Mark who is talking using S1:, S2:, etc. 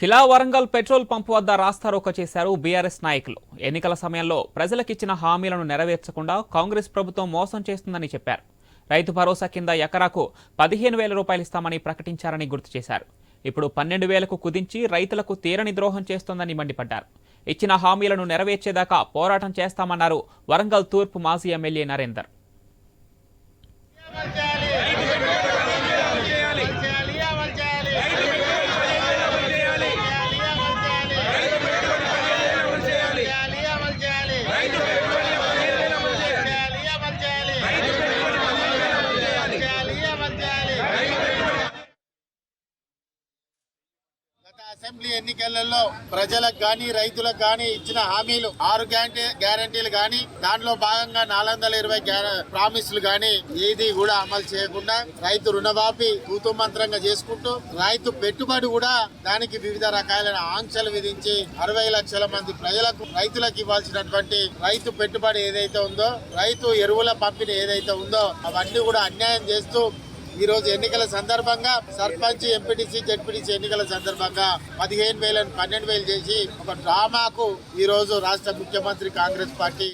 S1: Khila Warangal petrol pump వద్ద రాస్తారోక చేశారు BRS నాయకులు. ఎన్నికల సమయంలో ప్రజలకిచ్చిన హామీలను నెరవేర్చకుండా కాంగ్రెస్ ప్రభుత్వం మోసం చేస్తుందని చెప్పారు. రైతు భరోసా కింద ఎకరాకు పదిహేను వేల రూపాయలు ఇస్తామని ప్రకటించారని గుర్తు చేశారు. ఇప్పుడు పన్నెండు వేలకు కుదించి రైతులకు తీరని ద్రోహం చేస్తోందని మండిపడ్డారు. ఇచ్చిన హామీలను నెరవేర్చేదాకా పోరాటం చేస్తామన్నారు వరంగల్ తూర్పు మాజీ ఎమ్మెల్యే నరేందర్.
S2: గత అసెంబ్లీ ఎన్నికలలో ప్రజలకు గాని రైతులకు గాని ఇచ్చిన హామీలు ఆరు గ్యారంటీ గ్యారంటీలు గాని దాంట్లో భాగంగా నాలుగు వందల ఇరవై ప్రామిస్లు గాని ఏది కూడా అమలు చేయకుండా రైతు రుణమాఫీ తూతుమంత్రంగా చేసుకుంటూ రైతు పెట్టుబడి కూడా దానికి వివిధ రకాలైన ఆంక్షలు విధించి అరవై లక్షల మంది ప్రజలకు రైతులకు ఇవ్వాల్సినటువంటి రైతు పెట్టుబడి ఏదైతే ఉందో రైతు ఎరువుల పంపిణీ ఏదైతే ఉందో అవన్నీ కూడా అన్యాయం చేస్తూ ఈ రోజు ఎన్నికల సందర్భంగా సర్పంచ్ ఎంపీటీసీ జడ్పీటీసీ ఎన్నికల సందర్భంగా పదిహేను వేలను పన్నెండు వేలు చేసి ఒక డ్రామాకు ఈ రోజు రాష్ట్ర ముఖ్యమంత్రి కాంగ్రెస్ పార్టీ